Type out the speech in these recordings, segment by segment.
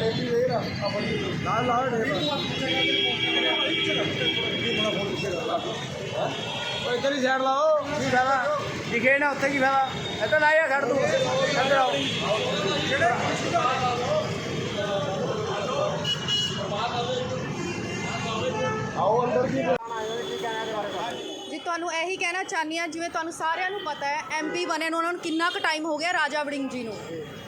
ਲਾਲ ਲਾਲ ਡੇ ਓਏ ਇੱਧਰ ਹੀ ਸਾਈਡ ਲਾਓ। ਕੀ ਫਾਇਦਾ? ਦਿਖੇ ਨਾ ਉੱਥੇ ਕੀ ਫਾਇਦਾ? ਇੱਧਰ ਲਾਇਆ ਛੱਡ ਤੂੰ। ਇੱਧਰ ਆਓ। ਆਓ ਅੰਦਰ ਕੀ ਜੀ ਤੁਹਾਨੂੰ ਇਹੀ ਕਹਿਣਾ ਚਾਹਨੀ ਆ ਜਿਵੇਂ ਤੁਹਾਨੂੰ ਸਾਰਿਆਂ ਨੂੰ ਪਤਾ ਹੈ ਐਮਪੀ ਬਣੇ ਨੂੰ ਉਹਨਾਂ ਨੂੰ ਕਿੰਨਾ ਕੁ ਟਾਈਮ ਹੋ ਗਿਆ ਰਾਜਾ ਵੜਿੰਗ ਜੀ ਨੂੰ।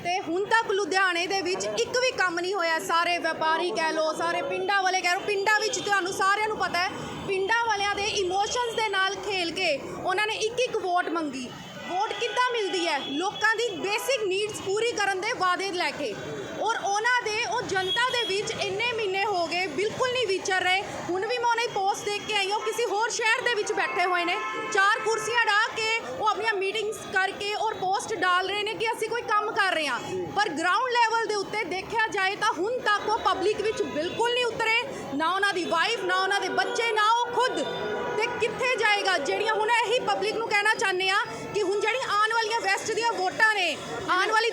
ਤੇ ਹੁਣ ਤੱਕ ਲੁਧਿਆਣੇ ਦੇ ਵਿੱਚ ਇੱਕ ਵੀ ਕੰਮ ਨਹੀਂ ਹੋਇਆ, ਸਾਰੇ ਵਪਾਰੀ ਕਹਿ ਲੋ ਸਾਰੇ ਪਿੰਡਾਂ ਵਾਲੇ ਕਹਿ ਲੋ ਪਿੰਡਾਂ ਵਿੱਚ ਤੁਹਾਨੂੰ ਸਾਰਿਆਂ ਨੂੰ ਪਤਾ ਹੈ, ਪਿੰਡਾਂ ਵਾਲਿਆਂ ਦੇ ਇਮੋਸ਼ਨਸ ਦੇ ਨਾਲ ਖੇਲ ਕੇ ਉਹਨਾਂ ਨੇ ਇੱਕ ਇੱਕ ਵੋਟ ਮੰਗੀ। ਵੋਟ ਕਿੱਦਾਂ ਮਿਲਦੀ ਹੈ? ਲੋਕਾਂ ਦੀ ਬੇਸਿਕ ਨੀਡਸ ਪੂਰੀ ਕਰਨ ਦੇ ਵਾਅਦੇ ਲੈ ਕੇ। ਔਰ ਉਹਨਾਂ ਦੇ, ਉਹ ਜਨਤਾ ਦੇ ਵਿੱਚ ਇੰਨੇ ਮਹੀਨੇ ਹੋ ਗਏ, ਬਿਲਕੁਲ ਨਹੀਂ ਵਿਚਰ ਰਹੇ। ਹੁਣ ਵੀ ਮੈਂ ਉਹਨਾਂ ਦੇਖ ਕੇ ਆਈ ਹਾਂ। ਉਹ ਕਿਸੇ ਹੋਰ ਸ਼ਹਿਰ ਦੇ ਵਿੱਚ ਬੈਠੇ ਹੋਏ ਨੇ। ਚਾਰ ਕੁਰਸੀਆਂ ਢਾ ਕੇ ਉਹ ਆਪਣੀਆਂ ਮੀਟਿੰਗਸ ਕਰਕੇ ਔਰ ਪੋਸਟ ਡਾਲ ਰਹੇ ਨੇ ਕਿ ਅਸੀਂ ਕੋਈ ਕੰਮ ਕਰ ਰਹੇ ਹਾਂ। ਪਰ ਗਰਾਊਂਡ ਲੈਵਲ ਦੇ ਉੱਤੇ ਦੇਖਿਆ ਜਾਏ ਤਾਂ ਹੁਣ ਤੱਕ ਉਹ ਪਬਲਿਕ ਵਿੱਚ ਬਿਲਕੁਲ ਨਹੀਂ ਉਤਰੇ। ਨਾ ਉਹਨਾਂ ਦੀ ਵਾਈਫ ਨਾ ਉਹਨਾਂ ਦੇ ਬੱਚੇ, ਨਾ ਉਹ ਖੁਦ। ਤੇ ਕਿੱਥੇ ਜਾਏਗਾ? ਜਿਹੜੀਆਂ ਹੁਣ ਇਹੀ ਪਬਲਿਕ ਨੂੰ ਕਹਿਣਾ ਚਾਹੁੰਦੇ ਆ ਕਿ ਹੁਣ ਜਿਹੜੀ ਆਉਣ ਵਾਲੀਆਂ ਵੈਸਟ ਦੀਆਂ ਵੋਟਾਂ ਨੇ, ਆਉਣ ਵਾਲੀ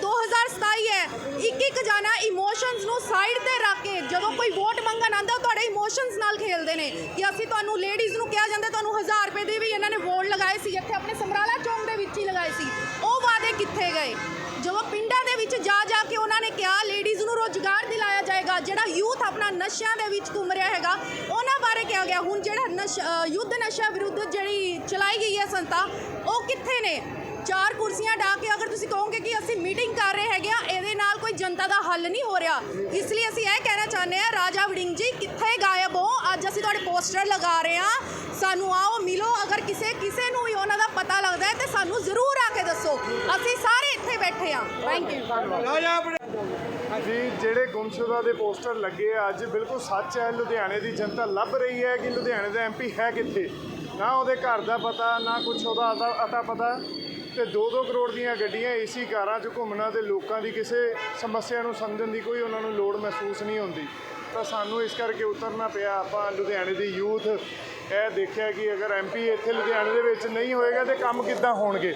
ਇੱਕ ਜਾਣਾ ਇਮੋਸ਼ਨਸ ਨੂੰ ਸਾਈਡ ਤੇ ਰੱਖ ਕੇ ਜਦੋਂ ਕੋਈ ਵੋਟ ਮੰਗਣ ਆਂਦਾ ਤੁਹਾਡੇ ਇਮੋਸ਼ਨਸ ਨਾਲ ਖੇਲਦੇ ਨੇ। ਕਿ ਅਸੀਂ ਤੁਹਾਨੂੰ ਲੇਡੀਜ਼ ਨੂੰ ਕਿਹਾ ਜਾਂਦਾ, ਤੁਹਾਨੂੰ 1000 ਰੁਪਏ ਦੇ ਵੀ ਇਹਨਾਂ ਨੇ ਵੋਟ ਲਗਾਏ ਸੀ, ਇੱਥੇ ਆਪਣੇ ਸਮਰਾਲਾ ਚੌਂਕ ਦੇ ਵਿੱਚ ਹੀ ਲਗਾਏ ਸੀ। ਉਹ ਵਾਅਦੇ ਕਿੱਥੇ ਗਏ? ਜਦੋਂ ਪਿੰਡਾਂ ਦੇ ਵਿੱਚ ਜਾ ਜਾ ਕੇ ਉਹਨਾਂ ਨੇ ਕਿਹਾ ਲੇਡੀਜ਼ ਨੂੰ ਰੋਜ਼ਗਾਰ ਦਿਲਾਇਆ ਜਾਏਗਾ, ਜਿਹੜਾ ਯੂਥ ਆਪਣਾ ਨਸ਼ਿਆਂ ਦੇ ਵਿੱਚ ਘੁੰਮ ਰਿਹਾ ਹੈਗਾ, ਉਹਨਾਂ ਬਾਰੇ ਕਿਹਾ ਗਿਆ। ਹੁਣ ਜਿਹੜਾ ਨਸ਼ ਯੁੱਧ ਨਸ਼ਾ ਵਿਰੁੱਧ ਜਿਹੜੀ ਚਲਾਈ ਗਈ ਹੈ ਸੰਸਥਾ, ਉਹ ਕਿੱਥੇ ਨੇ? ਕੁਰਸੀਆਂ ਢਾ ਕੇ ਅਗਰ ਤੁਸੀਂ ਕਹੋਗੇ ਕਿ ਅਸੀਂ ਮੀਟਿੰਗ ਕਰ ਰਹੇ ਹੈਗੇ ਆ ਇਹਦੇ ਨਾਲ ਕੋਈ ਜਨਤਾ ਦਾ ਹੱਲ ਨਹੀਂ ਹੋ ਰਿਹਾ। ਇਸ ਲਈ ਅਸੀਂ ਇਹ ਕਹਿਣਾ ਚਾਹੁੰਦੇ ਆ ਰਾਜਾ ਵੜਿੰਗ ਜੀ, ਕਿੱਥੇ ਗਾਇਬ ਹੋ? ਅੱਜ ਅਸੀਂ ਤੁਹਾਡੇ ਪੋਸਟਰ ਲਗਾ ਰਹੇ ਆ ਸਾਨੂੰ ਆਓ, ਮਿਲੋ। ਅਗਰ ਕਿਸੇ ਕਿਸੇ ਨੂੰ ਵੀ ਉਹਨਾਂ ਦਾ ਪਤਾ ਲੱਗਦਾ ਹੈ, ਤੇ ਸਾਨੂੰ ਜ਼ਰੂਰ ਆ ਕੇ ਦੱਸੋ। ਅਸੀਂ ਸਾਰੇ ਇੱਥੇ ਬੈਠੇ ਆ ਥੈਂਕ ਯੂ ਜੀ, ਜਿਹੜੇ ਗੁੰਮਸ਼ੁਦਾ ਦੇ ਪੋਸਟਰ ਲੱਗੇ ਆ, ਅੱਜ ਬਿਲਕੁਲ ਸੱਚ ਹੈ, ਲੁਧਿਆਣੇ ਦੀ ਜਨਤਾ ਲੱਭ ਰਹੀ ਹੈ ਕਿ ਲੁਧਿਆਣੇ ਦਾ ਐਮਪੀ ਹੈ ਕਿੱਥੇ? ਨਾ ਉਹਦੇ ਘਰ ਦਾ ਪਤਾ, ਨਾ ਕੁਝ ਉਹਦਾ ਅਤਾ ਪਤਾ। ਤੇ 2-2 ਕਰੋੜ ਦੀਆਂ ਗੱਡੀਆਂ ਏਸੀ ਕਾਰਾਂ 'ਚ ਘੁੰਮਣਾ ਤੇ ਲੋਕਾਂ ਦੀ ਕਿਸੇ ਸਮੱਸਿਆ ਨੂੰ ਸਮਝਣ ਦੀ ਕੋਈ ਉਹਨਾਂ ਨੂੰ ਲੋੜ ਮਹਿਸੂਸ ਨਹੀਂ ਹੁੰਦੀ। ਤਾਂ ਸਾਨੂੰ ਇਸ ਕਰਕੇ ਉਤਰਨਾ ਪਿਆ। ਆਪਾਂ ਲੁਧਿਆਣੇ ਦੀ ਯੂਥ ਇਹ ਦੇਖਿਆ ਕਿ ਅਗਰ ਐਮਪੀ ਇੱਥੇ ਲੁਧਿਆਣੇ ਦੇ ਵਿੱਚ ਨਹੀਂ ਹੋਏਗਾ ਤੇ ਕੰਮ ਕਿੱਦਾਂ ਹੋਣਗੇ?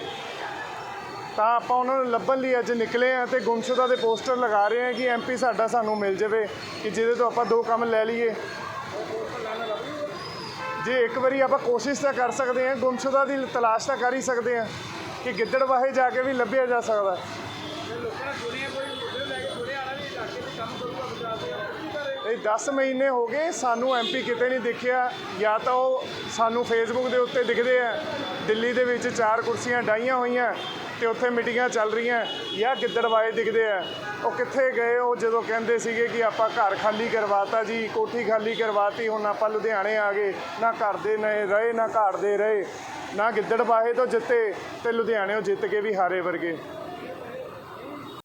ਤਾਂ ਆਪਾਂ ਉਹਨਾਂ ਨੂੰ ਲੱਭਣ ਲਈ ਅੱਜ ਨਿਕਲੇ ਆ ਤੇ ਗੁੰਮਸ਼ੁਦਾ ਦੇ ਪੋਸਟਰ ਲਗਾ ਰਹੇ ਆ ਕਿ ਐਮਪੀ ਸਾਡਾ ਸਾਨੂੰ ਮਿਲ ਜਾਵੇ, ਕਿ ਜਿਹਦੇ ਤੋਂ ਆਪਾਂ ਦੋ ਕੰਮ ਲੈ ਲਈਏ। ਜੇ ਇੱਕ ਵਾਰੀ ਆਪਾਂ ਕੋਸ਼ਿਸ਼ ਤਾਂ ਕਰ ਸਕਦੇ ਹਾਂ, ਗੁੰਮਸ਼ੁਦਾ ਦੀ ਤਲਾਸ਼ ਤਾਂ ਕਰ ਹੀ ਸਕਦੇ ਹਾਂ। ਕਿ ਗਿੱਦੜਵਾਹੇ ਜਾ ਕੇ ਵੀ ਲੱਭਿਆ ਜਾ ਸਕਦਾ ਇਹ 10 ਮਹੀਨੇ ਹੋ ਗਏ, ਸਾਨੂੰ ਐਮਪੀ ਕਿਤੇ ਨਹੀਂ ਦਿਖਿਆ। ਜਾਂ ਤਾਂ ਉਹ ਸਾਨੂੰ ਫੇਸਬੁੱਕ ਦੇ ਉੱਤੇ ਦਿਖਦੇ ਆ। ਦਿੱਲੀ ਦੇ ਵਿੱਚ ਚਾਰ ਕੁਰਸੀਆਂ ਡਾਈਆਂ ਹੋਈਆਂ ਤੇ ਉੱਥੇ ਮੀਟਿੰਗਾਂ ਚੱਲ ਰਹੀਆਂ। ਜਾਂ ਗਿੱਦੜਵਾਏ ਦਿਖਦੇ ਆ। ਉਹ ਕਿੱਥੇ ਗਏ? ਉਹ ਜਦੋਂ ਕਹਿੰਦੇ ਸੀਗੇ ਕਿ ਆਪਾਂ ਘਰ ਖਾਲੀ ਕਰਵਾਤਾ ਜੀ, ਕੋਠੀ ਖਾਲੀ ਕਰਵਾਤੀ, ਹੁਣ ਆਪਾਂ ਲੁਧਿਆਣੇ ਆ ਗਏ। ਨਾ ਘਰ ਦੇ ਨਏ ਰਹੇ, ਨਾ ਘਰ ਦੇ ਰਹੇ। ਨਾ ਗਿੱਦੜ ਗਿੱਦੜਵਾਹੇ ਤੋਂ ਜਿੱਤੇ ਤੇ ਲੁਧਿਆਣੇੋਂ ਜਿੱਤ ਕੇ ਵੀ ਹਾਰੇ ਵਰਗੇ।